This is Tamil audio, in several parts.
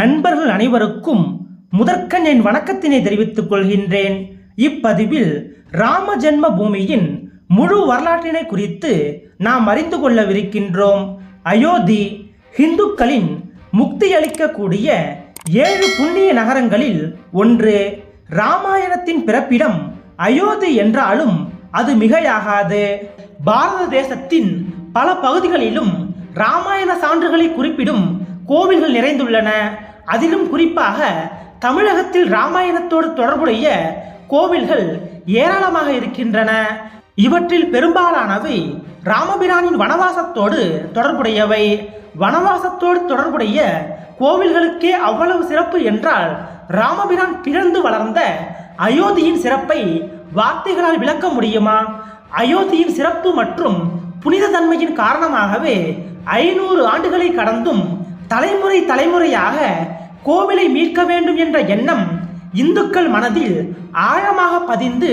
நண்பர்கள் அனைவருக்கும் முதற்கண் என் வணக்கத்தினை தெரிவித்துக் கொள்கின்றேன். இப்பதிவில் ராம ஜென்ம பூமியின் முழு வரலாற்றினை குறித்து நாம் அறிந்து கொள்ளவிருக்கின்றோம். அயோத்தி இந்துக்களின் முக்தி அளிக்கக்கூடிய ஏழு புண்ணிய நகரங்களில் ஒன்று. ராமாயணத்தின் பிறப்பிடம் அயோத்தி என்றாலும் அது மிகையாகாது. பாரத தேசத்தின் பல பகுதிகளிலும் ராமாயண சான்றுகளை குறிப்பிடும் கோவில்கள் நிறைந்துள்ளன. அதிலும் குறிப்பாக தமிழகத்தில் ராமாயணத்தோடு தொடர்புடைய கோவில்கள் ஏராளமாக இருக்கின்றன. இவற்றில் பெரும்பாலானவை ராமபிரானின் வனவாசத்தோடு தொடர்புடையவை. வனவாசத்தோடு தொடர்புடைய கோவில்களுக்கே அவ்வளவு சிறப்பு என்றால் ராமபிரான் பிறந்து வளர்ந்த அயோத்தியின் சிறப்பை வார்த்தைகளால் விளக்க முடியுமா? அயோத்தியின் சிறப்பு மற்றும் புனித தன்மையின் காரணமாகவே ஐநூறு ஆண்டுகளை கடந்தும் தலைமுறை தலைமுறையாக கோவிலை மீட்க வேண்டும் என்ற எண்ணம் இந்துக்கள் மனதில் ஆழமாக பதிந்து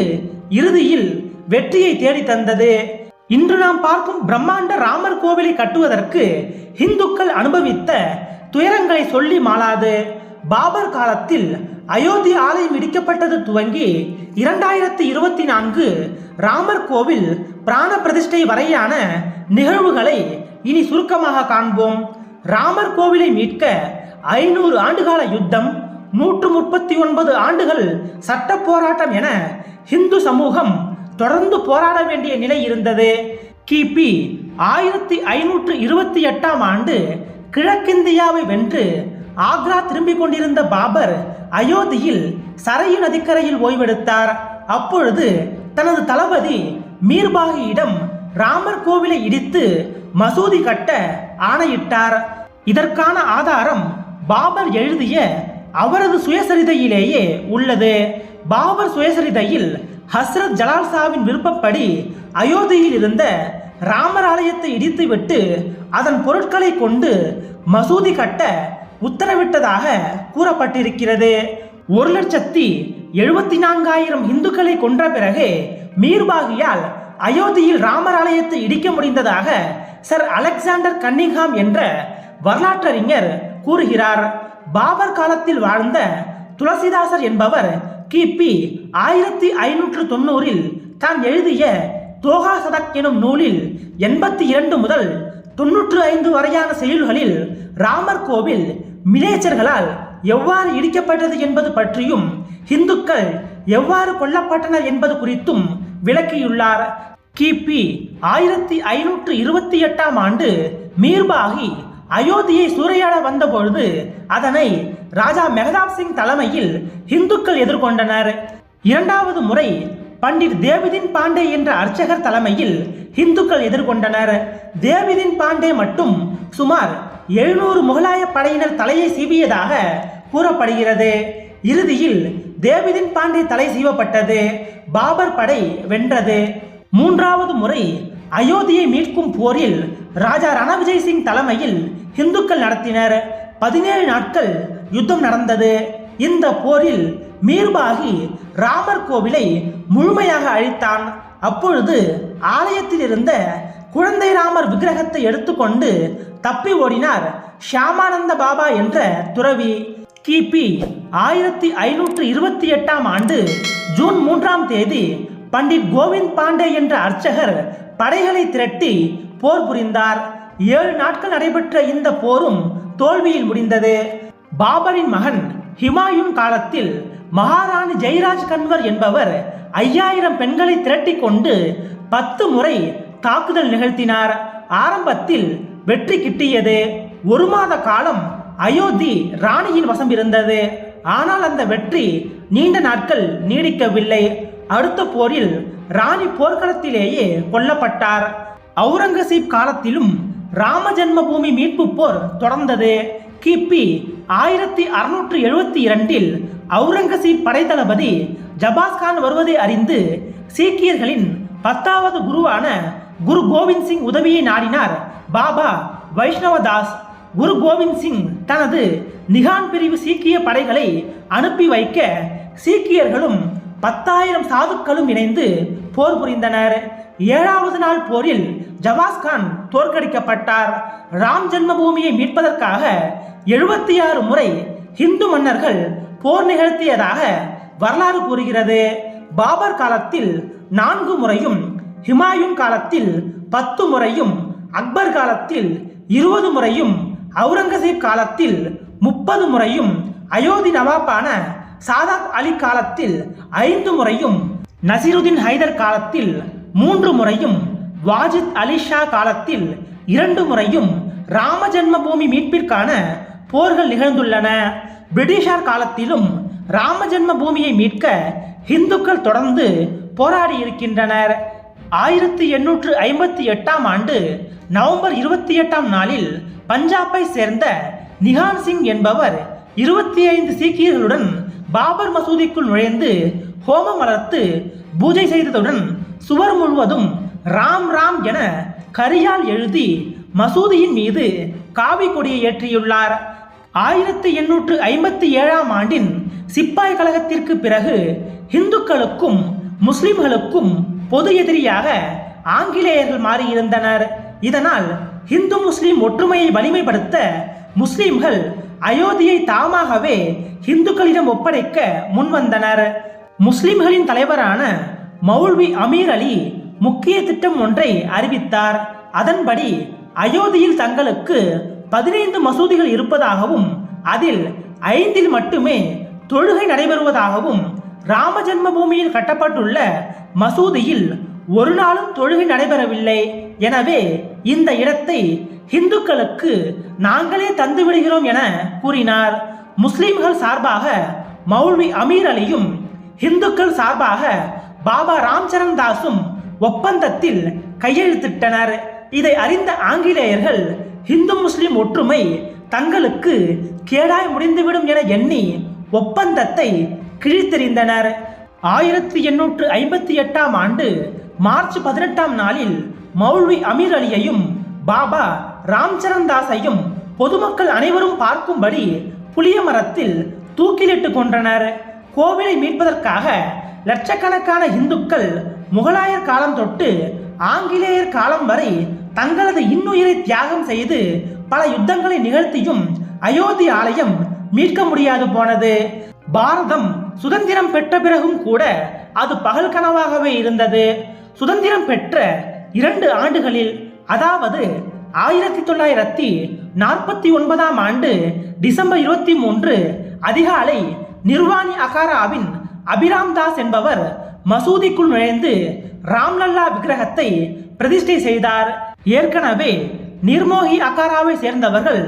இறுதியில் வெற்றியை தேடி தந்தது. இன்று நாம் பார்க்கும் பிரம்மாண்ட ராமர் கோவிலை கட்டுவதற்கு இந்துக்கள் அனுபவித்த துயரங்களை சொல்லி மாளாது. பாபர் காலத்தில் அயோத்தி ஆலயம் இடிக்கப்பட்டது துவங்கி இரண்டாயிரத்தி இருபத்தி நான்கு ராமர் கோவில் பிராண பிரதிஷ்டை வரையான நிகழ்வுகளை இனி சுருக்கமாக காண்போம். ராமர் கோவிலை மீட்க ஐநூறு ஆண்டுகால யுத்தம் நூற்று முப்பத்தி ஒன்பது ஆண்டுகள் சட்ட போராட்டம் என ஹிந்து சமூகம் தொடர்ந்து போராட வேண்டிய நிலை இருந்தது. கிபி ஆயிரத்தி ஐநூற்று இருபத்தி எட்டாம் ஆண்டு கிழக்கிந்தியாவை வென்று ஆக்ரா திரும்பிக் கொண்டிருந்த பாபர் அயோத்தியில் சரையு நதிக்கரையில் ஓய்வெடுத்தார். அப்பொழுது தனது தளபதி மீர்பாகியிடம் ராமர் கோவிலை இடித்து மசூதி கட்ட ஆணையிட்டார். இதற்கான ஆதாரம் பாபர் எழுதிய அவரது சுயசரிதையிலேயே உள்ளது. பாபர் சுயசரிதையில் ஹஸ்ரத் ஜலால்ஷாவின் விருப்பப்படி அயோத்தியில் இருந்த ராமர் ஆலயத்தை இடித்துவிட்டு அதன் பொருட்களை கொண்டு மசூதி கட்ட உத்தரவிட்டதாக கூறப்பட்டிருக்கிறது. ஒரு லட்சத்தி எழுபத்தி நான்காயிரம் இந்துக்களை கொன்ற பிறகு மீர்பாகியால் அயோத்தியில் ராமர் ஆலயத்தை இடிக்க முடிந்ததாக சர் அலெக்சாண்டர் கன்னிங்ஹாம் என்ற வரலாற்றறிஞர் கூறுகிறார். பாபர் காலத்தில் வாழ்ந்த துளசிதாசர் என்பவர் கிபி ஆயிரத்தி ஐநூற்று தொண்ணூறில் தான் எழுதிய தோகா சதக் எனும் நூலில் எண்பத்தி இரண்டு முதல் தொன்னூற்று ஐந்து வரையான செயல்களில் ராமர் கோவில் மிலேச்சர்களால் எவ்வாறு இடிக்கப்பட்டது என்பது பற்றியும் இந்துக்கள் எவ்வாறு கொல்லப்பட்டனர் என்பது குறித்தும் விளக்கியுள்ளார். கிபி ஆயிரத்தி ஐநூற்று இருபத்தி எட்டாம் ஆண்டு மீர்பாகி அயோத்தியை சூறையாட வந்தபொழுது அதனை ராஜா மெஹதாப் சிங் தலைமையில் இந்துக்கள் எதிர்கொண்டனர். இரண்டாவது முறை பண்டிட் தேவிதின் பாண்டே என்ற அர்ச்சகர் தலைமையில் இந்துக்கள் எதிர்கொண்டனர். தேவிதின் பாண்டே மட்டும் சுமார் எழுநூறு முகலாய படையினர் தலையை சீவியதாக கூறப்படுகிறது. இறுதியில் தேவிதின் பாண்டே தலை சீவப்பட்டது. பாபர் படை வென்றது. மூன்றாவது முறை அயோத்தியை மீட்கும் போரில் ராஜா ரணவிஜய் சிங் தலைமையில் இந்துக்கள் நடத்தினர். பதினேழு நாட்கள் யுத்தம் நடந்தது. இந்த போரில் மீர்பாகி ராமர் கோவிலை முழுமையாக அழித்தான். அப்பொழுது ஆலயத்தில் இருந்த குழந்தை ராமர் விக்கிரகத்தை எடுத்துக்கொண்டு தப்பி ஓடினார் ஷியாமானந்த பாபா என்ற துறவி. கிபி ஆயிரத்தி ஐநூற்று இருபத்தி எட்டாம் ஆண்டு ஜூன் மூன்றாம் தேதி பண்டிட் கோவிந்த் பாண்டே என்ற அர்ச்சகர் படைகளை திரட்டி போர் புரிந்தார். ஏழு நாட்கள் நடைபெற்ற இந்த போரும் தோல்வியில் முடிந்தது. பாபரின் மகன் ஹிமாயுன் காலத்தில் மகாராணி ஜெயராஜ் கன்வர் என்பவர் ஐயாயிரம் பெண்களை திரட்டி கொண்டு பத்து முறை தாக்குதல் நிகழ்த்தினார். ஆரம்பத்தில் வெற்றி கிட்டியது. ஒரு மாத காலம் அயோத்தி ராணியின் வசம் இருந்தது. ஆனால் அந்த வெற்றி நீண்ட நாட்கள் நீடிக்கவில்லை. அடுத்த போரில் ராணி போர்க்களத்திலேயே கொல்லப்பட்டார். அவுரங்கசீப் காலத்திலும் ராம ஜென்மபூமி மீட்பு போர் தொடர்ந்தது. கிபி ஆயிரத்தி அறுநூற்று எழுபத்தி இரண்டில் அவுரங்கசீப் படைத்தளபதி ஜபாஸ்கான் வருவதை அறிந்து சீக்கியர்களின் பத்தாவது குருவான குரு கோவிந்த் சிங் உதவியை நாடினார். பாபா வைஷ்ணவதாஸ் குரு கோவிந்த் சிங் தனது நிகான் பிரிவு சீக்கிய படைகளை அனுப்பி வைக்க சீக்கியர்களும் பத்தாயிரம் சாதுக்களும் இணைந்து போர் புரிந்தனர். ஏழாவது நாள் போரில் ஜவாஸ்கான் தோற்கடிக்கப்பட்டார். ராம் ஜென்மபூமியை மீட்பதற்காக எழுபத்தி ஆறு முறை ஹிந்து மன்னர்கள் போர் நிகழ்த்தியதாக வரலாறு கூறுகிறது. பாபர் காலத்தில் நான்கு முறையும் ஹிமாயூன் காலத்தில் பத்து முறையும் அக்பர் காலத்தில் இருபது முறையும் அவுரங்கசீப் காலத்தில் முப்பது முறையும் அயோத்தி நவாப்பான சாதாத் அலி காலத்தில் ஐந்து முறையும் நசிருதீன் ஹைதர் காலத்தில் மூன்று முறையும் வாஜித் அலிஷா காலத்தில் இரண்டு முறையும் ராம ஜென்மபூமி மீட்பிற்கான போர்கள் நிகழ்ந்துள்ளன. பிரிட்டிஷார் காலத்திலும் ராமஜென்ம பூமியை மீட்க இந்துக்கள் தொடர்ந்து போராடி இருக்கின்றனர் ஆயிரத்தி எண்ணூற்று ஐம்பத்தி எட்டாம் ஆண்டு நவம்பர் இருபத்தி எட்டாம் நாளில் பஞ்சாபை சேர்ந்த நிகான் சிங் என்பவர் இருபத்தி ஐந்து சீக்கியர்களுடன் பாபர் மசூதிக்குள் நுழைந்து ஹோமம் வளர்த்து பூஜை செய்ததுடன் சுவர் முழுவதும் ராம் ராம் என கரியால் எழுதி மசூதியின் மீது காவி கொடியை ஏற்றியுள்ளார். ஆயிரத்தி எண்ணூற்று ஐம்பத்தி ஏழாம் ஆண்டின் சிப்பாய் கழகத்திற்கு பிறகு இந்துக்களுக்கும் முஸ்லிம்களுக்கும் பொது எதிரியாக ஆங்கிலேயர்கள் மாறியிருந்தனர். இதனால் இந்து முஸ்லிம் ஒற்றுமையை வலிமைப்படுத்த முஸ்லிம்கள் அயோத்தியை தாமாகவே இந்துக்களிடம் ஒப்படைக்க முன்வந்தனர். முஸ்லிம்களின் தலைவரான மௌல்வி அமீர் அலி முக்கிய திட்டம் ஒன்றை அறிவித்தார். அதன்படி அயோத்தியில் தங்களுக்கு பதினைந்து மசூதிகள் இருப்பதாகவும் அதில் ஐந்தில் மட்டுமே தொழுகை நடைபெறுவதாகவும் ராம ஜென்மபூமியில் கட்டப்பட்டுள்ள மசூதியில் ஒரு நாளும் தொழுகை நடைபெறவில்லை. எனவே இந்த இடத்தை இந்துக்களுக்கு நாங்களே தந்து விடுகிறோம் என கூறினார். முஸ்லிம்கள் சார்பாக மௌல்வி அமீர் அலியும் இந்துக்கள் சார்பாக பாபா ராம்சரண் தாஸும் ஒப்பந்தத்தில் கையெழுத்திட்டனர். இதை அறிந்த ஆங்கிலேயர்கள் இந்து முஸ்லிம் ஒற்றுமை தங்களுக்கு கேடாய் முடிந்துவிடும் என எண்ணி ஒப்பந்தத்தை கிழித்தெறிந்தனர். ஆயிரத்தி எண்ணூற்று ஐம்பத்தி எட்டாம் ஆண்டு மார்ச் பதினெட்டாம் நாளில் மௌல்வி அமீர் அலியையும் பாபா ராம்சரண் தாஸையும் பொதுமக்கள் அனைவரும் பார்க்கும்படி புளிய மரத்தில் தூக்கிலிட்டு கொன்றனர். கோவிலை மீட்பதற்காக லட்சக்கணக்கான இந்துக்கள் முகலாயர் காலம் தொட்டு ஆங்கிலேயர் காலம் வரை தங்களது இன்னுயிரை தியாகம் செய்து பல யுத்தங்களை நிகழ்த்தியும் அயோத்தி ஆலயம் மீட்க முடியாது போனது. பாரதம் சுதந்திரம் பெற்ற பிறகும் கூட அது பகல் கனவாகவே இருந்தது. சுதந்திரம் பெற்ற இரண்டு ஆண்டுகளில் அதாவது ஆயிரத்தி தொள்ளாயிரத்தி நாற்பத்தி ஒன்பதாம் ஆண்டு டிசம்பர் இருபத்தி மூன்று அதிகாலை நிர்வாணி அகாராவின் அபிராம் தாஸ் என்பவர் மசூதிக்குள் நுழைந்து ராம்லல்லா விக்கிரகத்தை பிரதிஷ்டை செய்தார். ஏற்கனவே நிர்மோகி அகாராவை சேர்ந்தவர்கள்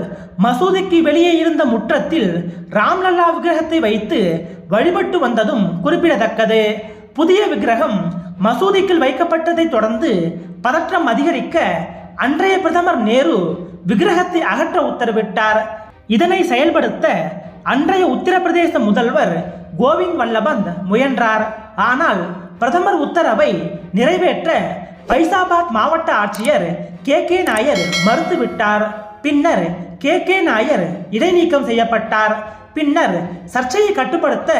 மசூதிக்கு வெளியே இருந்த முற்றத்தில் ராம்லல்லா விக்கிரகத்தை வைத்து வழிபட்டு வந்ததும் குறிப்பிடத்தக்கது. புதிய விக்கிரகம் மசூதிக்குள் வைக்கப்பட்டதை தொடர்ந்து பதற்றம் அதிகரிக்க அன்றைய பிரதமர் நேரு விக்கிரகத்தை அகற்ற உத்தரவிட்டார். இதனை செயல்படுத்த அன்றைய உத்தரப்பிரதேச முதல்வர் கோவிந்த் வல்லபந்த் முயன்றார். ஆனால் பிரதமர் உத்தரவை நிறைவேற்ற பைசாபாத் மாவட்ட ஆட்சியர் கே கே நாயர் மறுத்துவிட்டார். பின்னர் கே கே நாயர் இடைநீக்கம் செய்யப்பட்டார். பின்னர் சர்ச்சையை கட்டுப்படுத்த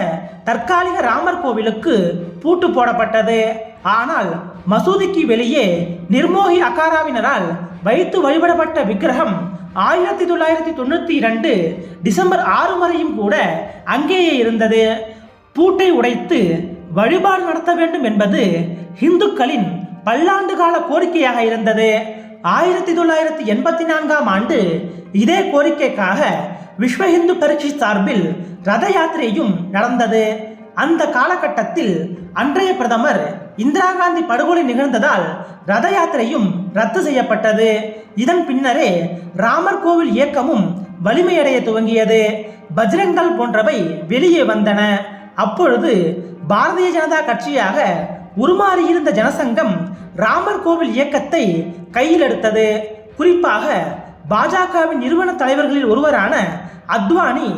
தற்காலிக ராமர் கோவிலுக்கு பூட்டு போடப்பட்டது. ஆனால் மசூதிக்கு வெளியே நிர்மோகி அகாராவினரால் வைத்து வழிபடப்பட்ட விக்கிரகம் ஆயிரத்தி தொள்ளாயிரத்தி தொண்ணூற்றி இரண்டு டிசம்பர் ஆறு வரையும் கூட அங்கேயே இருந்தது. பூட்டை உடைத்து வழிபாடு நடத்த வேண்டும் என்பது இந்துக்களின் பல்லாண்டு கால கோரிக்கையாக இருந்தது. ஆயிரத்தி தொள்ளாயிரத்தி எண்பத்தி நான்காம் ஆண்டு இதே கோரிக்கைக்காக விஸ்வ இந்து பரீட்சை சார்பில் ரத யாத்திரையும் நடந்தது. அந்த காலகட்டத்தில் அன்றைய பிரதமர் இந்திரா காந்தி படுகொலை நிகழ்ந்ததால் ரத யாத்திரையும் ரத்து செய்யப்பட்டது. இதன் பின்னரே ராமர் கோவில் இயக்கமும் வலிமையடைய துவங்கியது. பஜ்ரங்கல் போன்றவை வெளியே வந்தன. அப்பொழுது பாரதிய ஜனதா கட்சியாக உருமாறியிருந்த ஜனசங்கம் ராமர் கோவில் இயக்கத்தை கையில் எடுத்தது. குறிப்பாக பாஜகவின் நிறுவன தலைவர்களில் ஒருவரான அத்வானி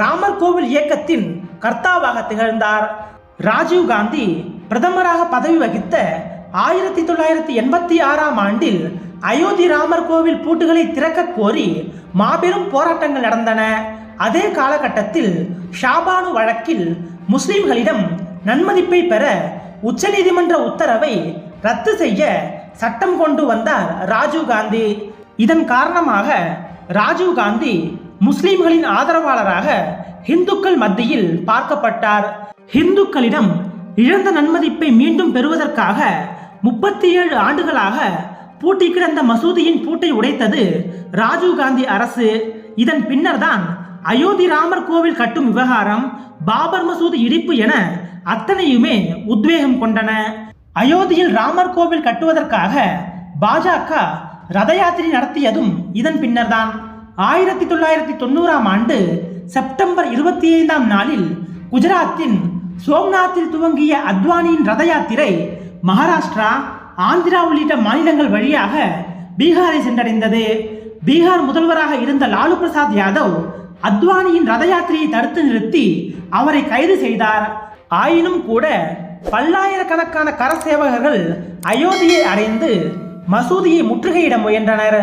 ராமர் கோவில் இயக்கத்தின் கர்த்தாவாக திகழ்ந்தார். ராஜீவ் காந்தி பிரதமராக பதவி வகித்த ஆயிரத்தி தொள்ளாயிரத்தி எண்பத்தி ஆறாம் ஆண்டில் அயோத்தி ராமர் கோவில் பூட்டுகளை திறக்க கோரி மாபெரும் போராட்டங்கள் நடந்தன. அதே காலகட்டத்தில் ஷாபானு வழக்கில் முஸ்லிம்களிடம் நன்மதிப்பை பெற உச்சநீதிமன்ற உத்தரவை ரத்து செய்ய சட்டம் கொண்டு வந்தார் ராஜீவ் காந்தி. இதன் காரணமாக ராஜீவ் காந்தி முஸ்லிம்களின் ஆதரவாளராக இந்துக்கள் மத்தியில் பார்க்கப்பட்டார். இந்துக்களிடம் இழந்த நன்மதிப்பை மீண்டும் பெறுவதற்காக முப்பத்தி ஏழு ஆண்டுகளாக பூட்டி கிடந்த மசூதியின் பூட்டை உடைத்தது ராஜீவ் காந்தி அரசு. இதன் பின்னர்தான் அயோத்தி ராமர் கோவில் கட்டும் விவகாரம் பாபர் மசூதி இடிப்பு என அத்தனையுமே உத்வேகம் கொண்டன. அயோத்தியில் ராமர் கோவில் கட்டுவதற்காக பாஜக ரத யாத்திரை நடத்தியதும் இதன் பின்னர்தான். ஆயிரத்தி தொள்ளாயிரத்தி தொண்ணூறாம் ஆண்டு செப்டம்பர் இருபத்தி ஐந்தாம் நாளில் குஜராத்தின் சோம்நாத்தில் துவங்கிய அத்வானியின் ரத யாத்திரை மகாராஷ்டிரா ஆந்திரா உள்ளிட்ட மாநிலங்கள் வழியாக பீகாரை சென்றடைந்தது. பீகார் முதல்வராக இருந்த லாலு பிரசாத் யாதவ் அத்வானியின் ரத யாத்திரையை தடுத்து நிறுத்தி அவரை கைது செய்தார். ஆயினும் கூட பல்லாயிரக்கணக்கான கர சேவகர்கள் அயோத்தியை அடைந்து மசூதியை முற்றுகையிட முயன்றனர்.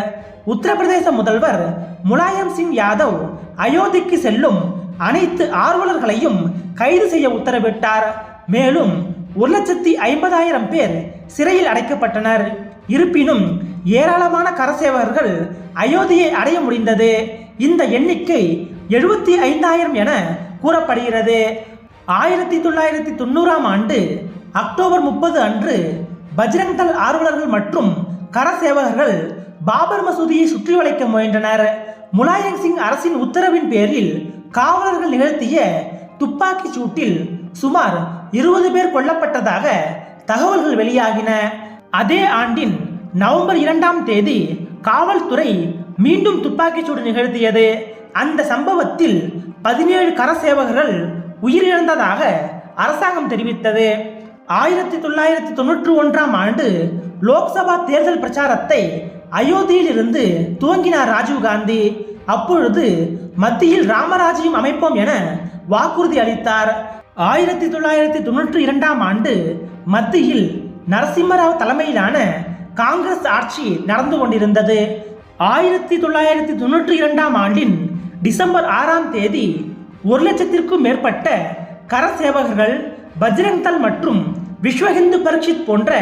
உத்தரப்பிரதேச முதல்வர் முலாயம் சிங் யாதவ் அயோத்திக்கு செல்லும் அனைத்து ஆர்வலர்களையும் கைது செய்ய உத்தரவிட்டார். மேலும் ஒரு லட்சத்தி ஐம்பதாயிரம் பேர் சிறையில் அடைக்கப்பட்டனர். இருப்பினும் ஏராளமான கரசேவகர்கள் அயோத்தியை அடைய முடிந்தது. இந்த எண்ணிக்கை எழுபத்தி ஐந்தாயிரம் என கூறப்படுகிறது. ஆயிரத்தி தொள்ளாயிரத்தி தொண்ணூறாம் ஆண்டு அக்டோபர் முப்பது அன்று பஜ்ரங் தல் ஆர்வலர்கள் மற்றும் கரசேவகர்கள் பாபர் மசூதியை சுற்றி வளைக்க முயன்றனர். முலாயம் சிங் அரசின் உத்தரவின் பேரில் காவலர்கள் நிகழ்த்திய துப்பாக்கி சூட்டில் சுமார் இருபது பேர் கொல்லப்பட்டதாக தகவல்கள் வெளியாகின. அதே ஆண்டின் நவம்பர் இரண்டாம் தேதி காவல்துறை மீண்டும் துப்பாக்கிச்சூடு நிகழ்த்தியது. அந்த சம்பவத்தில் பதினேழு கரசேவகர்கள் உயிரிழந்ததாக அரசாங்கம் தெரிவித்தது. ஆயிரத்தி தொள்ளாயிரத்தி தொண்ணூற்றி ஒன்றாம் ஆண்டு லோக்சபா தேர்தல் பிரச்சாரத்தை அயோத்தியில் இருந்து துவங்கினார் ராஜீவ்காந்தி அப்பொழுது மத்தியில் ராமராஜ்யம் அமைப்போம் என வாக்குறுதி அளித்தார். ஆயிரத்தி தொள்ளாயிரத்தி தொண்ணூற்றி இரண்டாம் ஆண்டு மத்தியில் நரசிம்மராவ் தலைமையிலான காங்கிரஸ் ஆட்சி நடந்து கொண்டிருந்தது. ஆயிரத்தி தொள்ளாயிரத்தி தொண்ணூற்றி இரண்டாம் ஆண்டின் டிசம்பர் ஆறாம் தேதி ஒரு லட்சத்திற்கும் மேற்பட்ட கரசேவகர்கள் பஜ்ரங் மற்றும் விஸ்வ ஹிந்து பரிஷத் போன்ற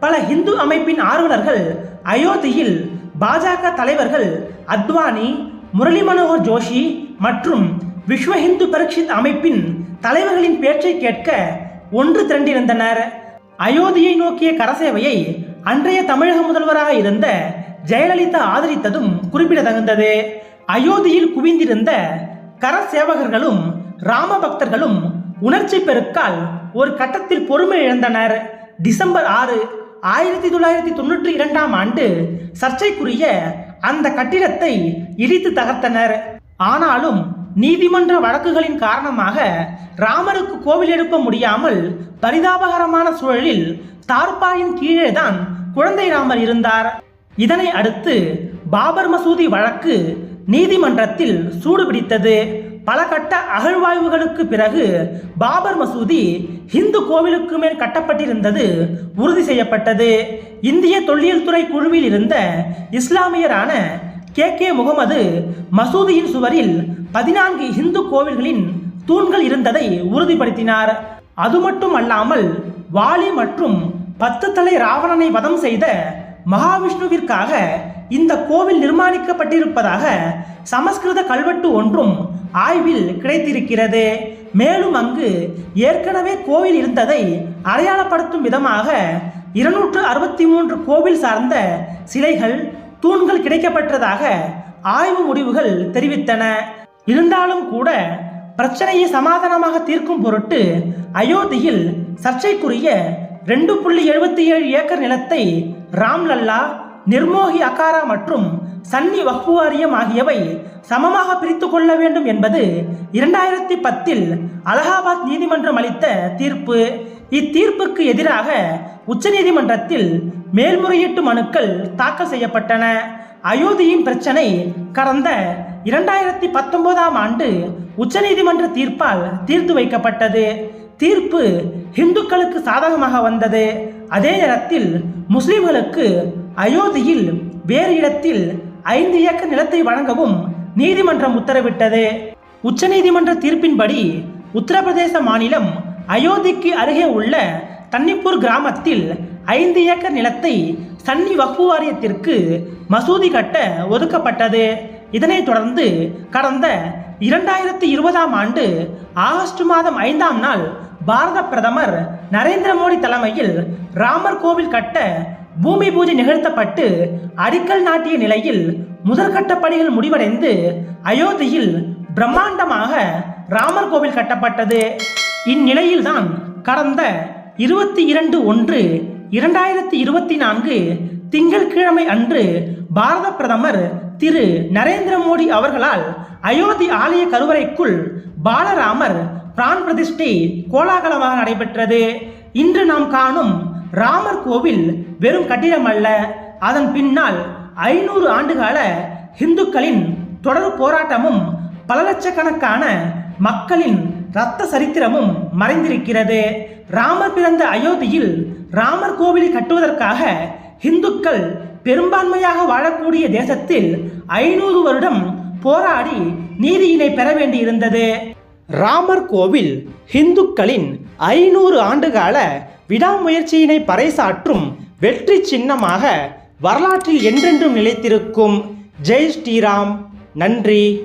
பல இந்து அமைப்பின் ஆர்வலர்கள் அயோத்தியில் பாஜக தலைவர்கள் அத்வானி முரளி மனோகர் ஜோஷி மற்றும் விஸ்வ ஹிந்து பரிஷத் அமைப்பின் தலைவர்களின் பேச்சை கேட்க ஒன்று திரண்டிருந்தனர். அயோத்தியை நோக்கிய கரசேவையை அன்றைய தமிழக முதல்வராக இருந்த ஜெயலலிதா ஆதரித்ததும் குறிப்பிடத்தகுந்தது. அயோத்தியில் குவிந்திருந்த கரசேவகர்களும் ராம பக்தர்களும் உணர்ச்சி பெருக்கால் ஒரு கட்டத்தில் பொறுமை இழந்தனர். டிசம்பர் ஆறு ஆயிரத்தி தொள்ளாயிரத்தி தொண்ணூற்றி இரண்டாம் ஆண்டு சர்ச்சைக்குரிய அந்த கட்டிடத்தை இடித்து தகர்த்தனர். ஆனாலும் நீதிமன்ற வழக்குகளின் காரணமாக ராமருக்கு கோவில் எழுப்ப முடியாமல் பரிதாபகரமான சூழலில் தார்பாயின் கீழேதான் குழந்தை ராமர் இருந்தார். இதனை அடுத்து பாபர் மசூதி வழக்கு நீதிமன்றத்தில் சூடுபிடித்தது. பல கட்ட அகழ்வாய்வுகளுக்கு பிறகு பாபர் மசூதி இந்து கோவிலுக்கு மேல் கட்டப்பட்டிருந்தது உறுதி செய்யப்பட்டது. இந்திய தொல்லியல் துறை குழுவில் இருந்த இஸ்லாமியரான கே. கே. முகமது மசூதியின் சுவரில் பதினான்கு இந்து கோவில்களின் தூண்கள் இருந்ததை உறுதிப்படுத்தினார். அது மட்டும் அல்லாமல் வாலி மற்றும் பத்து தலை ராவணனை வதம் செய்த மகாவிஷ்ணுவிற்காக இந்த கோவில் நிர்மாணிக்கப்பட்டிருப்பதாக சமஸ்கிருத கல்வெட்டு ஒன்றும் ஆய்வில் கிடைத்திருக்கிறது. மேலும் அங்கு ஏற்கனவே கோவில் இருந்ததை அடையாளப்படுத்தும் விதமாக இருநூற்று அறுபத்தி மூன்று கோவில் சார்ந்த சிலைகள் தூண்கள் கிடைக்கப்பட்டதாக ஆய்வு முடிவுகள் தெரிவித்தன. இருந்தாலும் கூட பிரச்சனையை சமாதானமாக தீர்க்கும் பொருட்டு அயோத்தியில் சர்ச்சைக்குரிய ரெண்டு புள்ளி எழுபத்தி ஏழு ஏக்கர் நிலத்தை ராம்லல்லா நிர்மோகி அகாரா மற்றும் சன்னி வக்ஃபு வாரியம் ஆகியவை சமமாக பிரித்து கொள்ள வேண்டும் என்பது இரண்டாயிரத்தி பத்தில் அலகாபாத் நீதிமன்றம் அளித்த தீர்ப்பு. இத்தீர்ப்புக்கு எதிராக உச்சநீதிமன்றத்தில் மேல்முறையீட்டு மனுக்கள் தாக்கல் செய்யப்பட்டன. அயோத்தியின் பிரச்சனை கடந்த இரண்டாயிரத்தி பத்தொன்பதாம் ஆண்டு உச்சநீதிமன்ற தீர்ப்பால் தீர்த்து வைக்கப்பட்டது. தீர்ப்பு இந்துக்களுக்கு சாதகமாக வந்தது. அதே நேரத்தில் முஸ்லிம்களுக்கு அயோத்தியில் வேறு இடத்தில் ஐந்து ஏக்கர் நிலத்தை வழங்கவும் நீதிமன்றம் உத்தரவிட்டது. உச்சநீதிமன்ற தீர்ப்பின்படி உத்தரப்பிரதேச மாநிலம் அயோத்திக்கு அருகே உள்ள தன்னிப்பூர் கிராமத்தில் ஐந்து ஏக்கர் நிலத்தை சன்னி வக்ஃபு வாரியத்திற்கு மசூதி கட்ட ஒதுக்கப்பட்டது. இதனைத் தொடர்ந்து கடந்த இரண்டாயிரத்தி இருபதாம் ஆண்டு ஆகஸ்ட் மாதம் ஐந்தாம் நாள் பாரத பிரதமர் நரேந்திர மோடி தலைமையில் ராமர் கோவில் கட்ட பூமி பூஜை நிகழ்த்தப்பட்டு அடிக்கல் நாட்டிய நிலையில் முதற்கட்ட பணிகள் முடிவடைந்து அயோத்தியில் பிரம்மாண்டமாக ராமர் கோவில் கட்டப்பட்டது. இந்நிலையில்தான் கடந்த இருபத்தி இரண்டு ஒன்று இரண்டாயிரத்தி இருபத்தி நான்கு திங்கட்கிழமை அன்று பாரத பிரதமர் திரு நரேந்திர மோடி அவர்களால் அயோத்தி ஆலய கருவறைக்குள் பாலராமர் பிரான் பிரதிஷ்டை கோலாகலமாக நடைபெற்றது. இன்று நாம் காணும் ராமர் கோவில் வெறும் கட்டிடம் அல்ல. அதன் பின்னால் ஐநூறு ஆண்டுகால இந்துக்களின் தொடர் போராட்டமும் பல லட்சக்கணக்கான மக்களின் இரத்த சரித்திரமும் மறைந்திருக்கிறது. ராமர் பிறந்த அயோத்தியில் ராமர் கோவிலை கட்டுவதற்காக இந்துக்கள் பெரும்பான்மையாக வாழக்கூடிய தேசத்தில் ஐநூறு வருடம் போராடி நீதியினை பெற வேண்டியிருந்தது. ராமர் கோவில் இந்துக்களின் ஐநூறு ஆண்டுகால விடாமுயற்சியினை பறைசாற்றும் வெற்றி சின்னமாக வரலாற்றில் என்றென்றும் நிலைத்திருக்கும். ஜெய் ஸ்ரீராம். நன்றி.